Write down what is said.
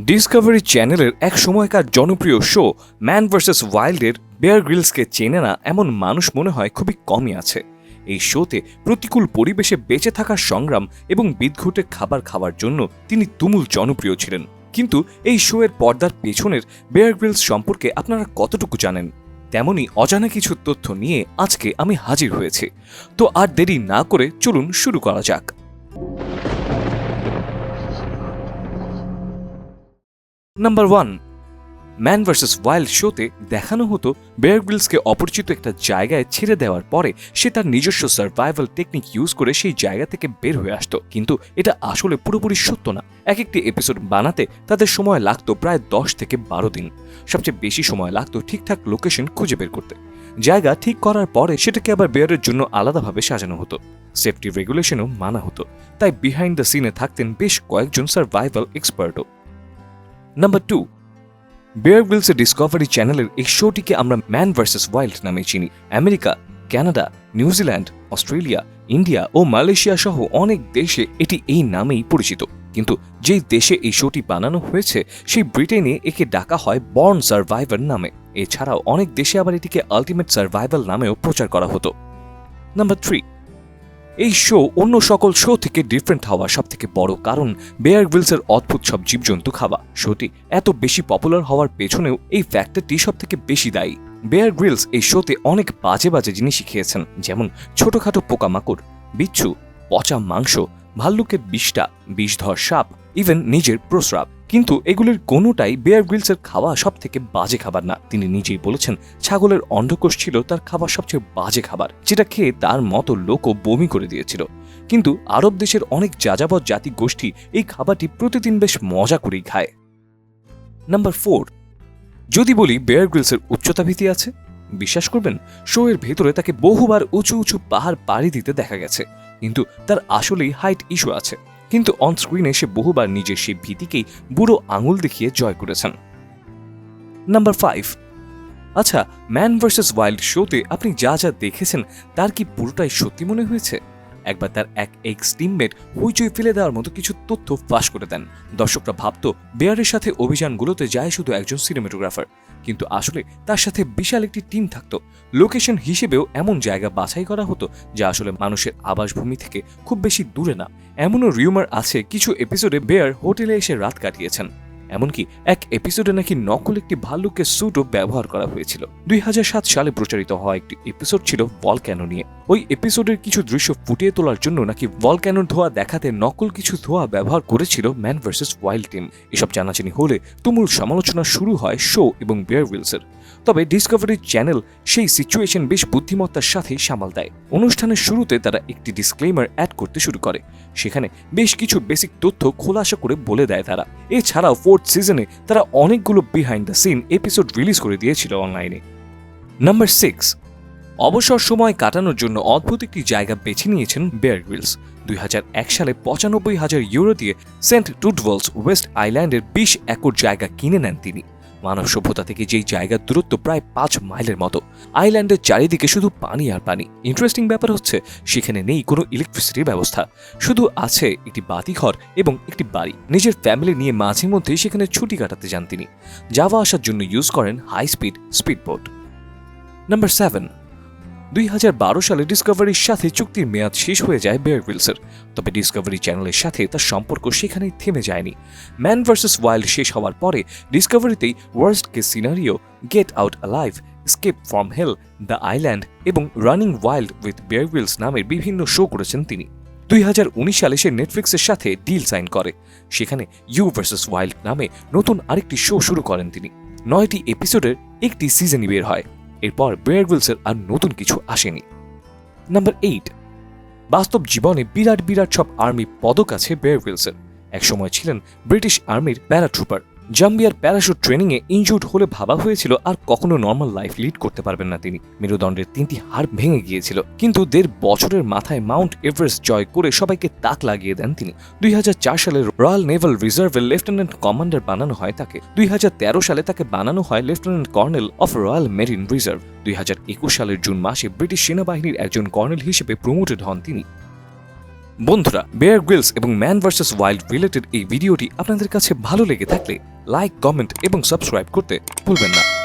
Discovery চ্যানেলের এক সময়কার জনপ্রিয় শো ম্যান ভার্সেস ওয়াইল্ডের বেয়ার গ্রিলসকে চেনে না এমন মানুষ মনে হয় খুবই কমই আছে। এই শোতে প্রতিকূল পরিবেশে বেঁচে থাকার সংগ্রাম এবং বিদঘুটে খাবার খাওয়ার জন্য তিনি তুমুল জনপ্রিয় ছিলেন। কিন্তু এই শোয়ের পর্দার পেছনের বেয়ার গ্রিলস সম্পর্কে আপনারা কতটুকু জানেন? তেমনই অজানা কিছু তথ্য নিয়ে আজকে আমি হাজির হয়েছি। তো আর দেরি না করে চলুন শুরু করা যাক। Number one man versus wild শোতে দেখানো হতো বেয়ার গ্রিলসকে অপরিচিত একটা জায়গায় ছেড়ে দেওয়ার পরে সে তার নিজস্ব সার্ভাইভাল টেকনিক ইউজ করে সেই জায়গা থেকে বের হয়ে আসতো। কিন্তু এটা আসলে পুরোপুরি সত্য না। এক একটি এপিসোড বানাতে তাদের সময় লাগতো প্রায় দশ থেকে বারো দিন। সবচেয়ে বেশি সময় লাগতো ঠিকঠাক লোকেশন খুঁজে বের করতে। জায়গা ঠিক করার পরে সেটাকে আবার বেয়ারের জন্য আলাদাভাবে সাজানো হতো। সেফটি রেগুলেশনও মানা হতো। তাই বিহাইন্ড দ্য সিনে থাকতেন বেশ কয়েকজন সার্ভাইভাল এক্সপার্টও নাম্বার টু বেয়ার গ্রিলসের ডিসকভারি চ্যানেলের এই শোটিকে আমরা ম্যান ভার্সেস ওয়াইল্ড নামে চিনি। America Canada New Zealand Australia, India ও মালয়েশিয়া সহ অনেক দেশে এটি এই নামেই পরিচিত। কিন্তু যেই দেশে এই শোটি বানানো হয়েছে, সেই ব্রিটেনে একে ডাকা হয় বর্ন সার্ভাইভার নামে। এছাড়াও অনেক দেশে আবার এটিকে আলটিমেট সার্ভাইভাল নামেও প্রচার করা হতো। নাম্বার থ্রি এই শো অন্য সকল শো থেকে ডিফারেন্ট হওয়া সব থেকে বড় কারণ বেয়ার গ্রিলসের অদ্ভুত সব জীবজন্তু খাওয়া। শোটি এত বেশি পপুলার হওয়ার পেছনেও এই ফ্যাক্টরটি সব থেকে বেশি দায়ী। বেয়ার গ্রিলস এই শোতে অনেক বাজে বাজে জিনিস শিখিয়েছেন যেমন ছোটখাটো পোকামাকড়, বিচ্ছু, পচা মাংস, ভাল্লুকের বিষটা বিষধর সাপ ইভেন নিজের প্রস্রাব। কিন্তু এগুলির কোনোটাই বেয়ার গ্রিলসের খাওয়া সব থেকে বাজে খাবার না। তিনি নিজেই বলেছেন, ছাগলের অন্ধকোষ ছিল তার খাবার সবচেয়ে বাজে খাবার, যেটা খেয়ে তার মতো লোকও বমি করে দিয়েছিল। কিন্তু আরব দেশের অনেক যাযাবর জাতি গোষ্ঠী এই খাবারটি প্রতিদিন বেশ মজা করেই খায়। নাম্বার ফোর যদি বলি বেয়ার গ্রিলসের উচ্চতা ভীতি আছে, বিশ্বাস করবেন শো এর ভেতরে তাকে বহুবার উঁচু উঁচু পাহাড় পাড়ি দিতে দেখা গেছে, কিন্তু তার আসলেই হাইট ইস্যু আছে। কিন্তু অনস্ক্রিনে সে বহুবার নিজের সেই ভীতিকেই বুড়ো আঙুল দেখিয়ে জয় করেছেন। নাম্বার ফাইভ আচ্ছা ম্যান ভার্সেস ওয়াইল্ড শোতে আপনি যা যা দেখেছেন, তার কি পুরোটাই সত্যি মনে হয়েছে? একবার তার এক এক্স টিমমেট হইচই ফেলে দেওয়ার মতো কিছু তথ্য ফাঁস করে দেন। দর্শকরা ভাবত, বেয়ারের সাথে অভিযানগুলোতে যায় শুধু একজন সিনেমাটোগ্রাফার কিন্তু আসলে তার সাথে বিশাল একটি টিম থাকতো। লোকেশন হিসেবেও এমন জায়গা বাছাই করা হতো যা আসলে মানুষের আবাসভূমি থেকে খুব বেশি দূরে না। এমনও রিউমার আছে, কিছু এপিসোডে বেয়ার হোটেলে এসে রাত কাটিয়েছেন। এমনকি এক এপিসোডে নাকি নকল একটি ভাল্লুকের স্যুটও ব্যবহার করা হয়েছিল। দুই হাজার সাত সালে প্রচারিত হওয়া একটি এপিসোড ছিল বল ক্যানো নিয়ে। ওই এপিসোডের কিছু দৃশ্য ফুটিয়ে তোলার জন্য নাকি বল ক্যানোর ধোয়া দেখাতে নকল কিছু ধোয়া ব্যবহার করেছিল ম্যান ভার্সেস ওয়াইল্ড টিম এসব জানাজানি হলে তুমুল সমালোচনা শুরু হয় শো এবং বেয়ার উইলসের তবে ডিসকভারি চ্যানেল সেই সিচুয়েশন বেশ বুদ্ধিমত্তার সাথে সামাল দেয়। অনুষ্ঠানের শুরুতে তারা একটি ডিসক্লেমার অ্যাড করতে শুরু করে। সেখানে বেশ কিছু বেসিক তথ্য খোলাসা করে বলে দেয় তারা। এছাড়াও ফোর্থ সিজনে তারা অনেকগুলো behind the scene episode release করে দিয়েছিল অনলাইনে নাম্বার সিক্স অবসর সময় কাটানোর জন্য অদ্ভুত একটি জায়গা বেছে নিয়েছেন বেয়ার গ্রিলস দুই সালে পঁচানব্বই হাজার ইউরো দিয়ে সেন্ট টুটভলস ওয়েস্ট আইল্যান্ডের বিশ একর জায়গা কিনে নেন তিনি। মানব সভ্যতা থেকে যেই জায়গার দূরত্ব প্রায় পাঁচ মাইলের মতো, আইল্যান্ডের চারিদিকে শুধু পানি আর পানি। ইন্টারেস্টিং ব্যাপার হচ্ছে, সেখানে নেই কোনো ইলেকট্রিসিটির ব্যবস্থা। শুধু আছে একটি বাতিঘর এবং একটি বাড়ি। নিজের ফ্যামিলি নিয়ে মাঝে মধ্যে সেখানে ছুটি কাটাতে যান তিনি। যাওয়া আসার জন্য ইউজ করেন high speed speed boat number seven দুই হাজার বারো সালে ডিসকভারির সাথে চুক্তির মেয়াদ শেষ হয়ে যায় বেয়ার গ্রিলসের তবে ডিসকভারি চ্যানেলের সাথে তার সম্পর্ক সেখানেই থেমে যায়নি। ম্যান ভার্সেস ওয়াইল্ড শেষ হওয়ার পরে ডিসকভারিতেই worst case scenario get out alive escape from hell the island এবং running wild with Bear Grylls নামের বিভিন্ন শো করেছেন তিনি। দুই হাজার উনিশ সালে সে নেটফ্লিক্সের সাথে ডিল সাইন করে। সেখানে ইউ ভার্সেস ওয়াইল্ড নামে নতুন আরেকটি শো শুরু করেন তিনি। নয়টি এপিসোডের একটি সিজনই বের হয়। এরপর বেয়ার আর নতুন কিছু আসেনি। নাম্বার এইট বাস্তব জীবনে বিরাট বিরাট সব আর্মি পদক আছে বেয়ার একসময় ছিলেন ব্রিটিশ আর্মির প্যারাট্রুপার। জাম্বিয়ার প্যারাশুট ট্রেনিংয়ে ইনজুর্ড হলে ভাবা হয়েছিল আর কখনো নর্মাল লাইফ লিড করতে পারবেন না তিনি। মেরুদণ্ডের তিনটি হাড় ভেঙে গিয়েছিল, কিন্তু দেড় বছরের মাথায় মাউন্ট এভারেস্ট জয় করে সবাইকে তাক লাগিয়ে দেন তিনি। দুই হাজার চার সালে রয়্যাল নেভাল রিজার্ভের লেফটেন্যান্ট কমান্ডার বানানো হয় তাকে। দুই হাজার তেরো সালে তাকে বানানো হয় lieutenant colonel of royal marine reserve. দুই হাজার একুশ সালের জুন মাসে ব্রিটিশ সেনাবাহিনীর একজন কর্নেল হিসেবে প্রমোটেড হন তিনি। বন্ধুরা বেয়ার গ্রিলস এবং ম্যান ভার্সেস ওয়াইল্ড রিলেটেড এই ভিডিওটি আপনাদের কাছে ভালো লেগে থাকলে লাইক কমেন্ট এবং সাবস্ক্রাইব করতে ভুলবেন না।